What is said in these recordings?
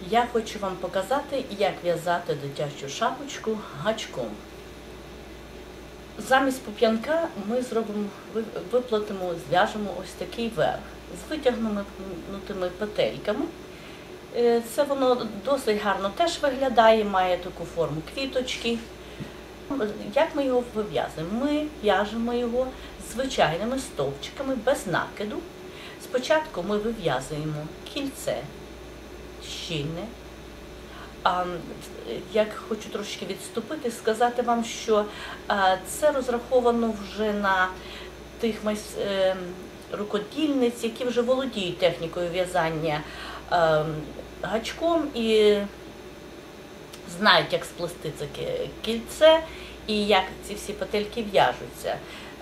Я хочу вам показати, як в'язати дитячу шапочку гачком. Замість пуп'янка ми зробимо, виплатимо, зв'яжемо ось такий верх з витягнутими петельками. Е, Це воно досить гарно теж виглядає, має таку форму квіточки. Як ми його вив'язуємо? Ми в'яжемо його звичайними стовпчиками без накиду. Спочатку ми вив'язуємо кільце щільне. А, хочу трошки відступити, сказати вам, що це розраховано вже на тих е, рукодільниць, які вже володіють технікою в'язання гачком і знають, як сплести це кільце і як ці всі петельки в'яжуться.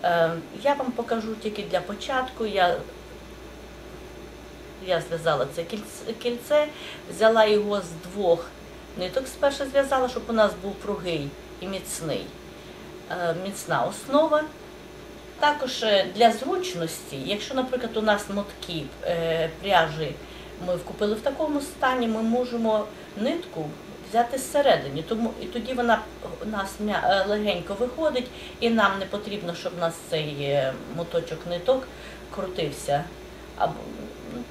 Е, я вам покажу тільки для початку. Я я зв'язала це кільце, взяла його з двох ниток спершу зв'язала, щоб у нас був пругий і міцний, е, міцна основа. Також е, для зручності, якщо, наприклад, у нас мотки е, пряжі ми вкупили в такому стані, ми можемо нитку взяти зсередині, тому і тоді вона у нас легенько виходить, і нам не потрібно, щоб у нас цей моточок ниток крутився.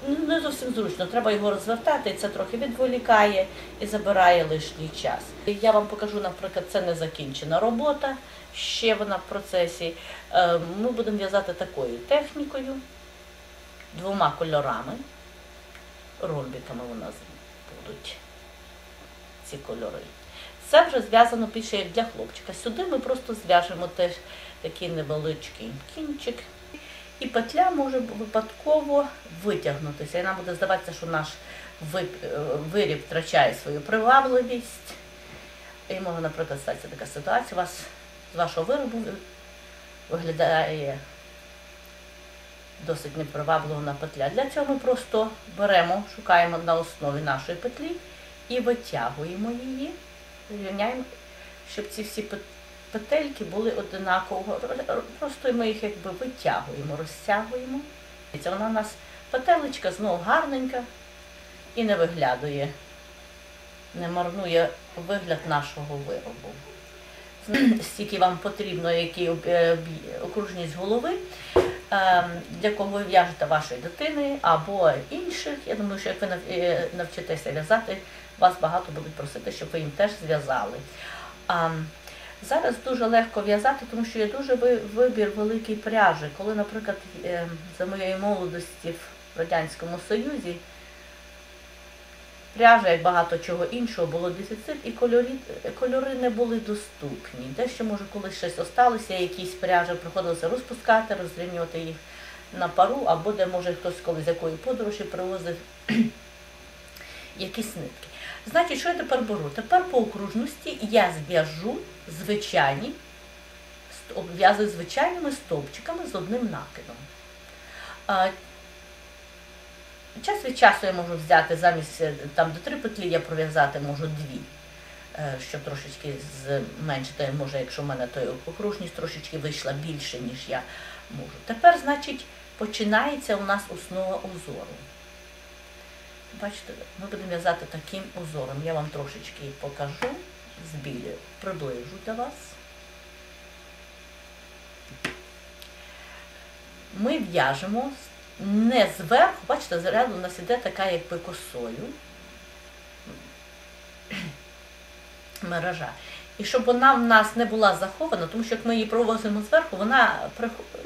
Ну, не зовсім зручно, треба його розвертати, і це трохи відволікає і забирає лишній час. Я вам покажу, наприклад, це не закінчена робота, ще вона в процесі. Е, Ми будемо в'язати такою технікою, двома кольорами. Ромбиками у нас будуть ці кольори. Це вже зв'язано більше як для хлопчика. Сюди ми просто зв'яжемо теж такий невеличкий кінчик. І петля може випадково витягнутися. І нам буде здаватися, що наш е, виріб втрачає свою привабливість. І може, наприклад, статися така ситуація. У вас з вашого виробу виглядає досить непривабливо петля. Для цього ми просто беремо, шукаємо на основі нашої петлі і витягуємо її, рівняємо, щоб ці всі петельки були одинаково. Просто ми їх якби витягуємо, розтягуємо. І це вона у нас петелечка знову гарненька і не виглядує, не марнує вигляд нашого виробу. Стільки вам потрібно, які е, окружність голови, ем, для кого ви в'яжете вашої дитини або інших. Я думаю, що як ви е, навчитеся в'язати, вас багато будуть просити, щоб ви їм теж зв'язали. Зараз дуже легко в'язати, тому що є дуже вибір великий пряжі. Коли, наприклад, е, за моєї молодості в Радянському Союзі пряжа, як багато чого іншого, було дефіцит, і кольорі, кольори не були доступні. Дещо, може, колись щось осталося, якісь пряжі приходилося розпускати, розрівнювати їх на пару, або де, може, хтось колись з якої подорожі привозив якісь нитки. Значить, що я тепер беру? Тепер по окружності я зв'яжу звичайні, обв'язую звичайними стовпчиками з одним накидом. Час від часу я можу взяти замість е, там до три петлі я пров'язати можу дві, е, щоб трошечки зменшити, може, якщо в мене той окружність трошечки вийшла більше, ніж я можу. Тепер, значить, починається у нас основа узору. Бачите, ми будемо в'язати таким узором. Я вам трошечки покажу, збілю, приближу для вас. Ми в'яжемо не зверху, бачите, заряду у нас іде така якби косою мережа. І щоб вона в нас не була захована, тому що як ми її провозимо зверху, вона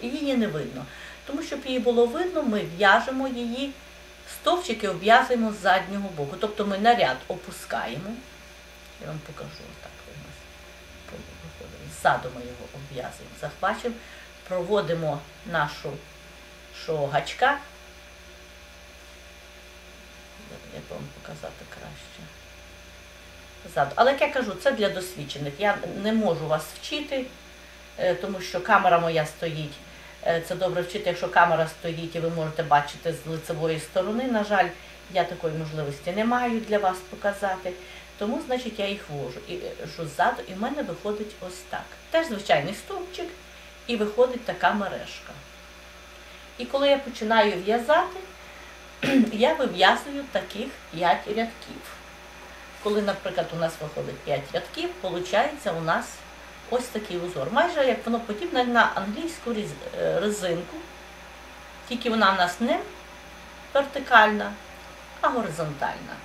її не видно. Тому щоб її було видно, ми в'яжемо її, стовпчики обв'язуємо з заднього боку. Тобто ми наряд опускаємо. Я вам покажу так. у нас. Ззаду ми його обв'язуємо. Захвачимо, проводимо нашу що гачка. Як вам показати краще? Ззаду. Але як я кажу, це для досвідчених. Я не можу вас вчити, е, тому що камера моя стоїть. Е, Це добре вчити, якщо камера стоїть і ви можете бачити з лицевої сторони. На жаль, я такої можливості не маю для вас показати. Тому, значить, я їх вожу і е, що ззаду, і в мене виходить ось так. Теж звичайний стовпчик, і виходить така мережка. І коли я починаю в'язати, я вив'язую таких 5 рядків. коли, наприклад, у нас виходить 5 рядків, виходить у нас ось такий узор. Майже як воно подібне на англійську е, резинку, тільки вона в нас не вертикальна, а горизонтальна.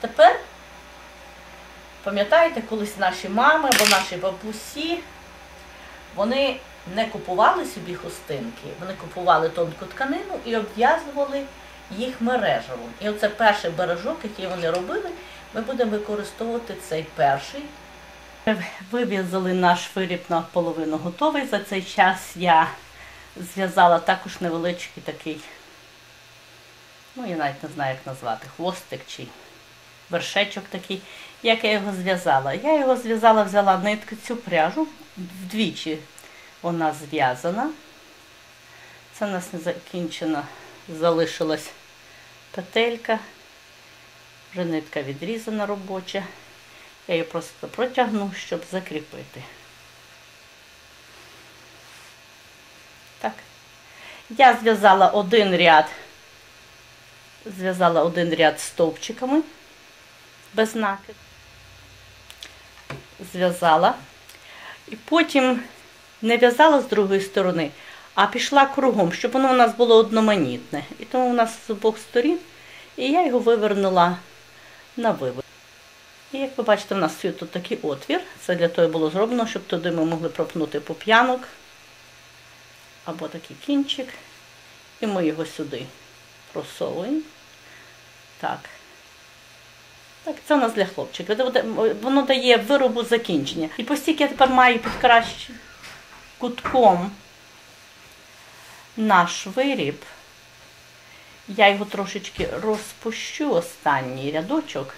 Тепер, пам'ятаєте, колись наші мами або наші бабусі, вони не купували собі хустинки, вони купували тонку тканину і обв'язували їх мережево. І оце перший бережок, який вони робили, ми будемо використовувати цей перший. Вив'язали наш виріб на половину готовий. За цей час я зв'язала також невеличкий такий, ну я навіть не знаю, як назвати, хвостик чи вершечок такий. Як я його зв'язала? Я його зв'язала, взяла нитку цю пряжу, вдвічі вона зв'язана. Це у нас не закінчено, залишилась петелька, вже нитка відрізана робоча. Я її просто протягну, щоб закріпити. Так. Я зв'язала один ряд, зв'язала один ряд стовпчиками без накид. Зв'язала. І потім не в'язала з другої сторони, а пішла кругом, щоб воно у нас було одноманітне. І тому у нас з обох сторін. І я його вивернула на вивер. І як ви бачите, у нас тут такий отвір. Це для того було зроблено, щоб туди ми могли пропнути поп'янок або такий кінчик. І ми його сюди просовуємо. Так. Так, це у нас для хлопчика. Воно дає виробу закінчення. І постільки я тепер маю під кращим кутком наш виріб, я його трошечки розпущу останній рядочок,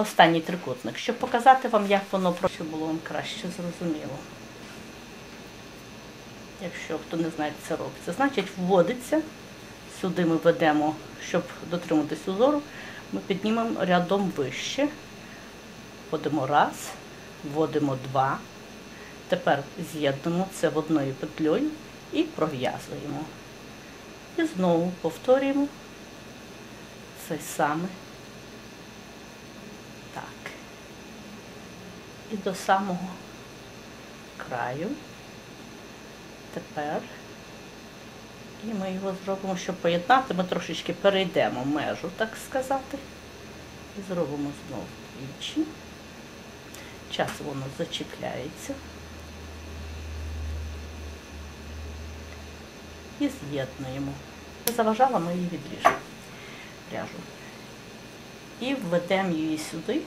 останній трикутник, щоб показати вам, як воно просто було вам краще зрозуміло. Якщо хто не знає, як це робиться, значить вводиться. Сюди ми ведемо, щоб дотриматись узору, ми піднімемо рядом вище. Вводимо раз, вводимо два. Тепер з'єднуємо це в одною петлею і пров'язуємо. І знову повторюємо цей самий так. І до самого краю. Тепер і ми його зробимо, щоб поєднати, ми трошечки перейдемо межу, так сказати. І зробимо знову двічі. Час воно зачіпляється. І з'єднуємо. Заважала, ми її відріжемо пряжу. І введемо її сюди.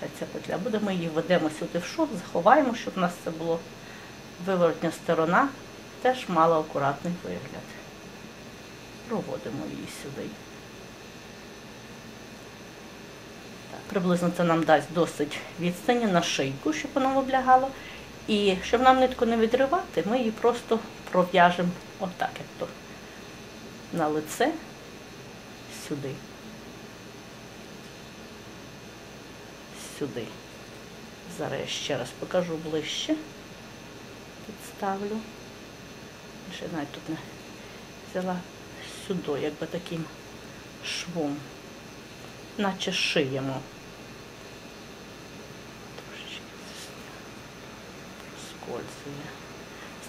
Ця, ця петля буде, її введемо сюди в шов, заховаємо, щоб у нас це було виворотня сторона, теж мала акуратний вигляд. Проводимо її сюди. Так, Приблизно це нам дасть досить відстані на шийку, щоб воно облягало. І щоб нам нитку не відривати, ми її просто пров'яжемо отак, як то на лице сюди. Сюди. Зараз я ще раз покажу ближче. Підставлю. Ще навіть тут не взяла сюди, якби таким швом, наче шиємо. Трошечки скользує.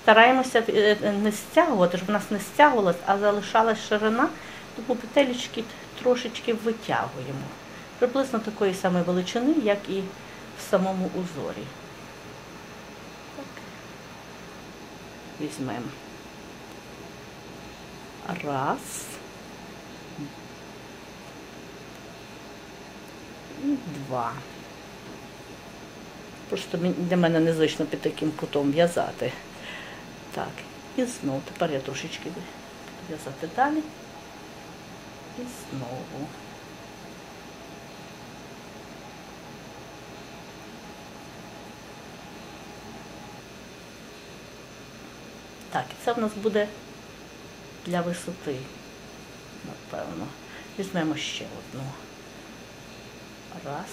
Стараємося е, не стягувати, щоб в нас не стягувалось, а залишалась ширина, тому петелечки трошечки витягуємо. Приблизно такої самої величини, як і в самому узорі. Так. Візьмемо. Раз. І два. Просто для мене незвично під таким кутом в'язати. Так, і знову. Тепер я трошечки буду в'язати далі. І знову. Так, це в нас буде для висоти, напевно. Візьмемо ще одну. Раз.